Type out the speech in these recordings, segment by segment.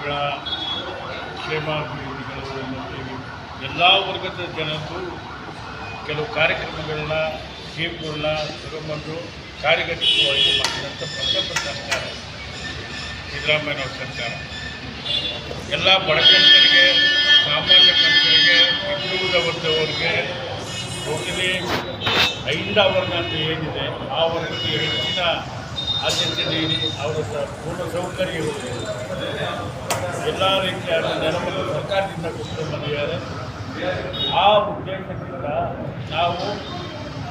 ವರ್ಗಗಳ ಕ್ಷೇಮಾಭಿವೃದ್ಧಿಗಳು ಮತ್ತು ಎಲ್ಲ ವರ್ಗದ ಜನರು ಕೆಲವು ಕಾರ್ಯಕ್ರಮಗಳನ್ನ ಸ್ಕೀಮ್ಗಳನ್ನ ತಗೊಂಬಂದು ಕಾರ್ಯಗತವಾಗಿ ಮಾಡಿದಂಥ ಪ್ರಥಮ ಸರ್ಕಾರ ಸಿದ್ದರಾಮಯ್ಯನವ್ರ ಸರ್ಕಾರ. ಎಲ್ಲ ಬಡಜನರಿಗೆ, ಸಾಮಾನ್ಯ ಮನುಷ್ಯರಿಗೆ, ಹಿಂದುಳಿದ ವರ್ಗದವರಿಗೆ ಹೋಗಲಿ ಐಂಡ ವರ್ಗ ಅಂತ ಏನಿದೆ, ಆ ವರ್ಗಕ್ಕೆ ಹೆಚ್ಚಿನ ಆದ್ಯತೆ ನೀಡಿ, ಅವರ ಪೂರ್ಣ ಸೌಕರ್ಯ ಎಲ್ಲ ರೀತಿಯಾದ ನೆರವನ್ನು ಸರ್ಕಾರದಿಂದ ಕೊಟ್ಟು ಬಂದಿದ್ದಾರೆ ಆ ಉದ್ದೇಶದಿಂದ ನಾವು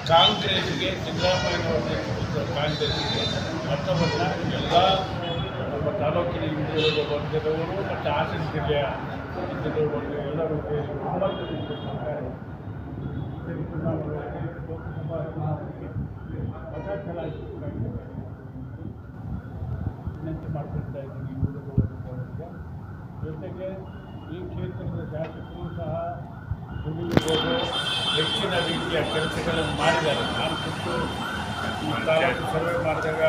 ಕಾಂಗ್ರೆಸ್ಗೆ ಸಿದ್ದರಾಮಯ್ಯನವರ ಕಾಂಗ್ರೆಸ್ಗೆ ಮತವನ್ನು ಎಲ್ಲ ನಮ್ಮ ತಾಲೂಕಿನ ಹಿಂದುಳಿದ ವರ್ಗದವರು ಮತ್ತು ಹಾಸನ ಜಿಲ್ಲೆಯ ಹಿಂದುಳಿದ ವರ್ಗ ಎಲ್ಲರೂ ಮತ ಚಲಾಯಿಸಬೇಕಾಗಿದೆ ವಿನಂತಿ ಮಾಡ್ಕೊಳ್ತಾ ಇದ್ದೀನಿ. ಹಿಂದುಳಿದ ವರ್ಗದವರಿಗೆ ಜೊತೆಗೆ ಈ ಕ್ಷೇತ್ರದ ಶಾಸಕರು ಸಹ ದುಡಿಯುವುದು ಹೆಚ್ಚಿನ ರೀತಿಯ ಕೆಲಸಗಳನ್ನು ಮಾಡಿದ್ದಾರೆ. ನಾನು ಖುದ್ದು ಈ ತಾಲೂಕು ಸರ್ವೆ ಮಾಡಿದಾಗ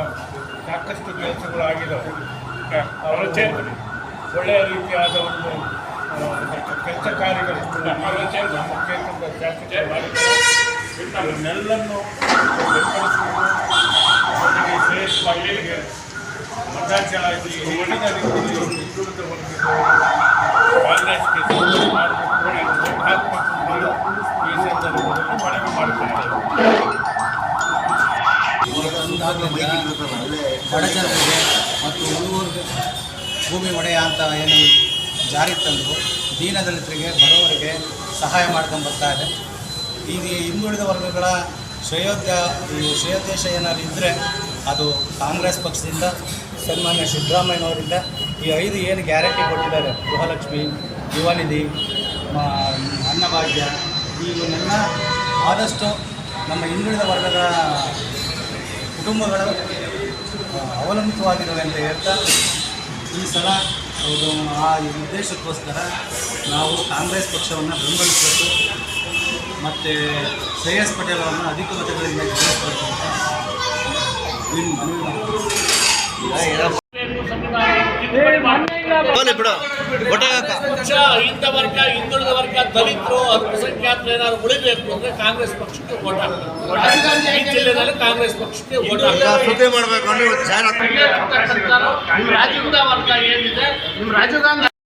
ಸಾಕಷ್ಟು ಕೆಲಸಗಳು ಆಗಿದ್ದಾವೆ. ಒಳ್ಳೆಯ ರೀತಿಯಾದ ಒಂದು ಕೆಲಸ ಕಾರ್ಯಗಳು ನಮ್ಮ ಕ್ಷೇತ್ರದ ಶಾಸಕರು ಮಾಡಿದ್ದಾರೆ. ಅವರನ್ನೆಲ್ಲನ್ನು ಬೆಂಬಲಿಸುವುದು ಜೊತೆಗೆ ಶ್ರೇಷ್ಠ ಮಹಿಳೆಗೆ ಮತ ಚಲಾಯಿಸಿ ಹೆಚ್ಚಿನ ರೀತಿಯಲ್ಲಿ ವರ್ಗದವರು ಕಾಂಗ್ರೆಸ್ಗೆ ಈ ಸಂದರ್ಭದಲ್ಲಿ ಮನವಿ ಮಾಡುತ್ತೇನೆ ಬಡ ಜನರಿಗೆ ಮತ್ತು ಉಳುವರಿಗೆ ಭೂಮಿ ಒಡೆಯ ಅಂತ ಏನು ಜಾರಿ ತಂದು ದೀನದಲಿತರಿಗೆ ಬಡವರಿಗೆ ಸಹಾಯ ಮಾಡ್ಕೊಂಡು ಬರ್ತಾ ಇದೆ. ಈಗ ಹಿಂದುಳಿದ ವರ್ಗಗಳ ಶ್ರೇಯೋದ್ಯ, ಈ ಶ್ರೇಯೋದ್ದೇಶ ಏನಾದ್ರು ಇದ್ದರೆ ಅದು ಕಾಂಗ್ರೆಸ್ ಪಕ್ಷದಿಂದ ಸನ್ಮಾನ್ಯ ಸಿದ್ದರಾಮಯ್ಯನವರಿಂದ ಈ ಐದು ಏನು ಗ್ಯಾರಂಟಿ ಕೊಟ್ಟಿದ್ದಾರೆ, ಗೃಹಲಕ್ಷ್ಮಿ, ಯುವನಿಧಿ ಅನ್ನಭಾಗ್ಯ ಇವನ್ನೆಲ್ಲ ಆದಷ್ಟು ನಮ್ಮ ಹಿಂದುಳಿದ ವರ್ಗದ ಕುಟುಂಬಗಳು ಅವಲಂಬಿತವಾಗಿದ್ದಾವೆ ಅಂತ ಹೇಳ್ತಾ ಈ ಸಲ ಅವರು ಆ ಉದ್ದೇಶಕ್ಕೋಸ್ಕರ ನಾವು ಕಾಂಗ್ರೆಸ್ ಪಕ್ಷವನ್ನು ಬೆಂಬಲಿಸಬೇಕು. ಮತ್ತು ಶ್ರೇಯಸ್ ಪಟೇಲ್ ಅವರನ್ನು ಅಧಿಕ ಮತಗಳಿಂದ ಹಿಂದ ವರ್ಗ ಹಿಂದುಳಿದ ವರ್ಗ ದಲಿತರು ಅಲ್ಪಸಂಖ್ಯಾತರು ಏನಾದ್ರು ಉಳಿಬೇಕು ಅಂದ್ರೆ ಕಾಂಗ್ರೆಸ್ ಪಕ್ಷಕ್ಕೆ ಓಟ್ ಹಾಕ್ತಾರೆ ಈ ಜಿಲ್ಲೆನಲ್ಲಿ ಕಾಂಗ್ರೆಸ್ ಪಕ್ಷಕ್ಕೆ ಓಟ್ ಹಾಕ್ತಾರೆ ವರ್ಗ ಏನಿದೆ? ನಿಮ್ ರಾಜೀವ್ ಗಾಂಧಿ